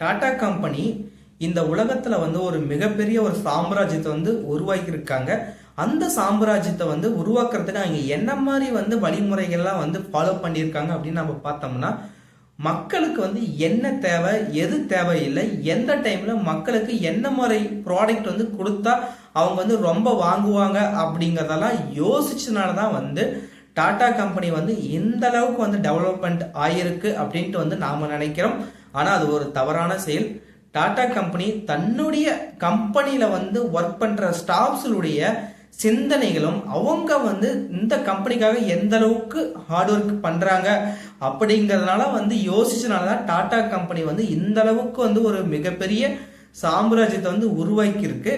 Tata company இந்த உலகத்தில் வந்து ஒரு மிகப்பெரிய ஒரு சாம்ராஜ்யத்தை வந்து உருவாக்கியிருக்காங்க. அந்த சாம்ராஜ்யத்தை வந்து உருவாக்குறதுக்கு அவங்க என்ன மாதிரி வந்து வழிமுறைகள்லாம் வந்து ஃபாலோ பண்ணியிருக்காங்க அப்படின்னு நம்ம பார்த்தோம்னா மக்களுக்கு வந்து என்ன தேவை எது தேவையில்லை எந்த டைமில் மக்களுக்கு என்ன மாதிரி ப்ராடக்ட் வந்து கொடுத்தா அவங்க வந்து ரொம்ப வாங்குவாங்க அப்படிங்கிறதெல்லாம் யோசிச்சனால தான் வந்து டாடா கம்பெனி வந்து இந்த அளவுக்கு வந்து டெவலப்மெண்ட் ஆயிருக்கு அப்படின்ட்டு வந்து நாம் நினைக்கிறோம். ஆனால் அது ஒரு தவறான செயல். டாடா கம்பெனி தன்னுடைய கம்பெனியில் வந்து ஒர்க் பண்ணுற ஸ்டாஃப்ஸுடைய சிந்தனைகளும் அவங்க வந்து இந்த கம்பெனிக்காக எந்த அளவுக்கு ஹார்ட் ஒர்க் பண்ணுறாங்க அப்படிங்கறதுனால வந்து யோசிச்சனால தான் டாடா கம்பெனி வந்து இந்த அளவுக்கு வந்து ஒரு மிகப்பெரிய சாம்ராஜ்யத்தை வந்து உருவாக்கியிருக்கு.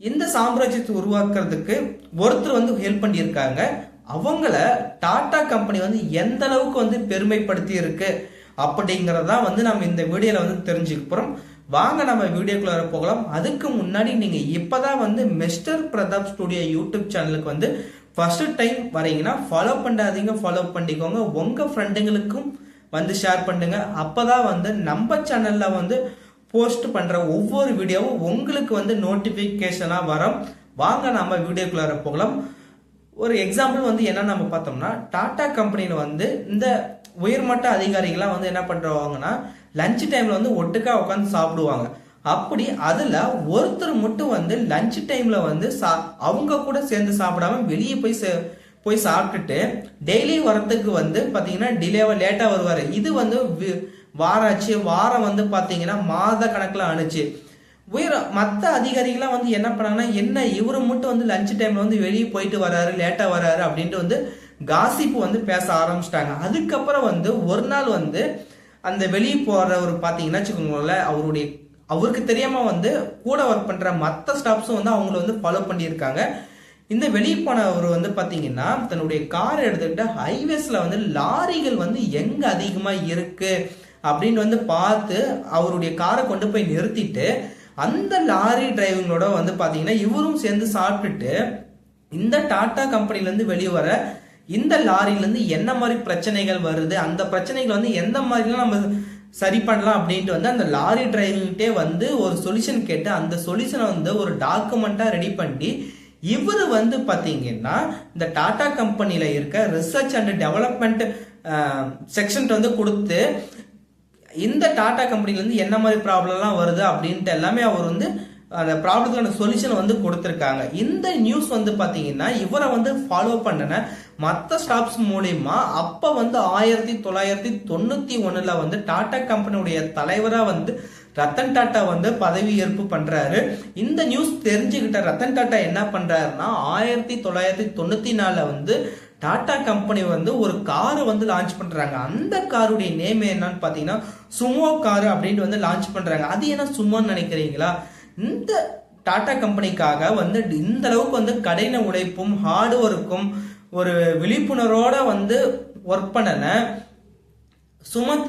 இந்த சாம்ராஜ்யத்தை உருவாக்குறதுக்கு ஒருத்தர் வந்து ஹெல்ப் பண்ணியிருக்காங்க. அவங்கள டாடா கம்பெனி வந்து எந்த அளவுக்கு வந்து பெருமைப்படுத்தி இருக்குது அப்படிங்கிறதான் வந்து நம்ம இந்த வீடியோவில் வந்து தெரிஞ்சுக்க போகிறோம் வாங்க நம்ம வீடியோக்குள்ளே போகலாம். அதுக்கு முன்னாடி நீங்கள் இப்போ தான் வந்து மிஸ்டர் பிரதாப் ஸ்டுடியோ யூடியூப் சேனலுக்கு வந்து ஃபஸ்ட்டு டைம் வரீங்கன்னா ஃபாலோ பண்ணாதீங்க ஃபாலோ பண்ணிக்கோங்க. உங்கள் ஃப்ரெண்டுங்களுக்கும் வந்து ஷேர் பண்ணுங்க. அப்பதான் வந்து நம்ம சேனலில் வந்து போஸ்ட் பண்ணுற ஒவ்வொரு வீடியோவும் உங்களுக்கு வந்து நோட்டிஃபிகேஷனாக வரும். வாங்க நம்ம வீடியோக்குள்ளார போகலாம். ஒரு எக்ஸாம்பிள் வந்து என்ன நம்ம பார்த்தோம்னா டாடா கம்பெனியில் வந்து இந்த உயர்மட்ட அதிகாரிகள்லாம் வந்து என்ன பண்றாங்கன்னா லஞ்ச் டைமில் வந்து ஒட்டுக்கா உட்காந்து சாப்பிடுவாங்க. அப்படி அதில் ஒருத்தர் மட்டும் வந்து லஞ்ச் டைமில் வந்து சா- அவங்க கூட சேர்ந்து சாப்பிடாம வெளியே போய் சே- போய் சாப்பிட்டுட்டு டெய்லி வரத்துக்கு வந்து பார்த்தீங்கன்னா டிலேவாக லேட்டாக வருவார். இது வந்து வி- வாராச்சு. வாரம் வந்து பார்த்தீங்கன்னா மாத கணக்கில் அனுச்சு. உயர மற்ற அதிகாரிகள்லாம் வந்து என்ன பண்ணாங்கன்னா என்ன இவரு மட்டும் வந்து லஞ்ச் டைம்ல வந்து வெளியே போயிட்டு வராரு லேட்டா வராரு அப்படின்ட்டு வந்து காசிப்பு வந்து பேச ஆரம்பிச்சிட்டாங்க. அதுக்கப்புறம் வந்து ஒரு நாள் வந்து அந்த வெளியே போறவர் பாத்தீங்கன்னா வச்சுக்கோங்களேன் அவருடைய அவருக்கு தெரியாம வந்து கூட ஒர்க் பண்ற மற்ற ஸ்டாஃப்ஸும் வந்து அவங்கள வந்து ஃபாலோ பண்ணியிருக்காங்க. இந்த வெளியே போனவர் வந்து பாத்தீங்கன்னா தன்னுடைய கார் எடுத்துக்கிட்டு ஹைவேஸ்ல வந்து லாரிகள் வந்து எங்க அதிகமா இருக்கு அப்படின்னு வந்து பார்த்து அவருடைய காரை கொண்டு போய் நிறுத்திட்டு அந்த லாரி டிரைவிங்களோட வந்து பார்த்தீங்கன்னா இவரும் சேர்ந்து சாப்பிட்டுட்டு இந்த டாடா கம்பெனிலேருந்து வெளியே வர இந்த லாரிலேருந்து என்ன மாதிரி பிரச்சனைகள் வருது அந்த பிரச்சனைகள் வந்து எந்த மாதிரிலாம் நம்ம சரி பண்ணலாம் அப்படின்ட்டு வந்து அந்த லாரி டிரைவிங்கிட்டே வந்து ஒரு சொல்யூஷன் கேட்டு அந்த சொல்யூஷனை வந்து ஒரு டாக்குமெண்ட்டாக ரெடி பண்ணி இவர் வந்து பார்த்தீங்கன்னா இந்த டாடா கம்பெனியில் இருக்க ரிசர்ச் அண்ட் டெவலப்மெண்ட் செக்ஷன் வந்து கொடுத்து இந்த டாடா கம்பெனிலேருந்து என்ன மாதிரி ப்ராப்ளம்லாம் வருது அப்படின்ட்டு எல்லாமே அவர் வந்து அந்த ப்ராப்ளத்துக்கான சொல்யூஷன் வந்து கொடுத்துருக்காங்க. இந்த நியூஸ் வந்து பார்த்தீங்கன்னா இவரை வந்து ஃபாலோ பண்ணன மற்ற ஸ்டாப்ஸ் மூலியமா அப்போ வந்து ஆயிரத்தி தொள்ளாயிரத்தி தொண்ணூற்றி ஒன்றில் வந்து டாடா கம்பெனியுடைய தலைவராக வந்து ரத்தன் டாட்டா வந்து பதவி ஏற்பு பண்றாரு. இந்த நியூஸ் தெரிஞ்சுக்கிட்ட ரத்தன் டாட்டா என்ன பண்றாருன்னா ஆயிரத்தி தொள்ளாயிரத்தி தொண்ணூத்தி நாலுல வந்து டாடா கம்பெனி வந்து ஒரு காரை வந்து லான்ச் பண்றாங்க. அந்த காருடைய நேம் என்னன்னு பாத்தீங்கன்னா சுமோ காரு அப்படின்ட்டு வந்து லான்ச் பண்றாங்க. அது என்ன சுமோன்னு நினைக்கிறீங்களா? இந்த டாடா கம்பெனிக்காக வந்து இந்த அளவுக்கு வந்து கடின உழைப்பும் ஹார்ட் ஒர்க்கும் ஒரு விழிப்புணர்வோட வந்து ஒர்க் பண்ணன சுமத்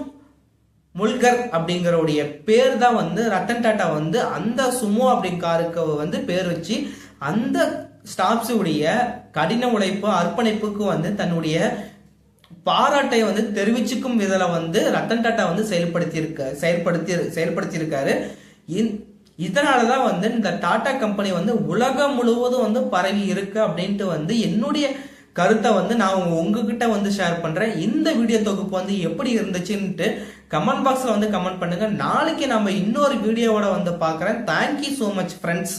முல்கர் அப்படிங்கிறவுடைய பேர் தான் வந்து ரத்தன் டாட்டா வந்து அந்த சுமோ அப்படி காருக்கு வந்து பேர் வச்சு அந்த ஸ்டாப்ஸ் உடைய கடின உழைப்பு அர்ப்பணிப்புக்கு வந்து தன்னுடைய பாராட்டை வந்து தெரிவிச்சுக்கும் விதல வந்து ரத்தன் டாட்டா வந்து செயல்படுத்தியிருக்க செயல்படுத்தி செயல்படுத்தியிருக்காரு. இதனால தான் வந்து இந்த டாடா கம்பெனி வந்து உலகம் முழுவதும் வந்து பரவி இருக்கு அப்படின்ட்டு வந்து என்னுடைய கருத்தை வந்து நான் உங்ககிட்ட வந்து ஷேர் பண்றேன். இந்த வீடியோ தொகுப்பு வந்து எப்படி இருந்துச்சுன்ட்டு கமெண்ட் பாக்ஸ்ல வந்து கமெண்ட் பண்ணுங்க. நாளைக்கு நம்ம இன்னொரு வீடியோவோட வந்து பார்க்கறேன். Thank you so much friends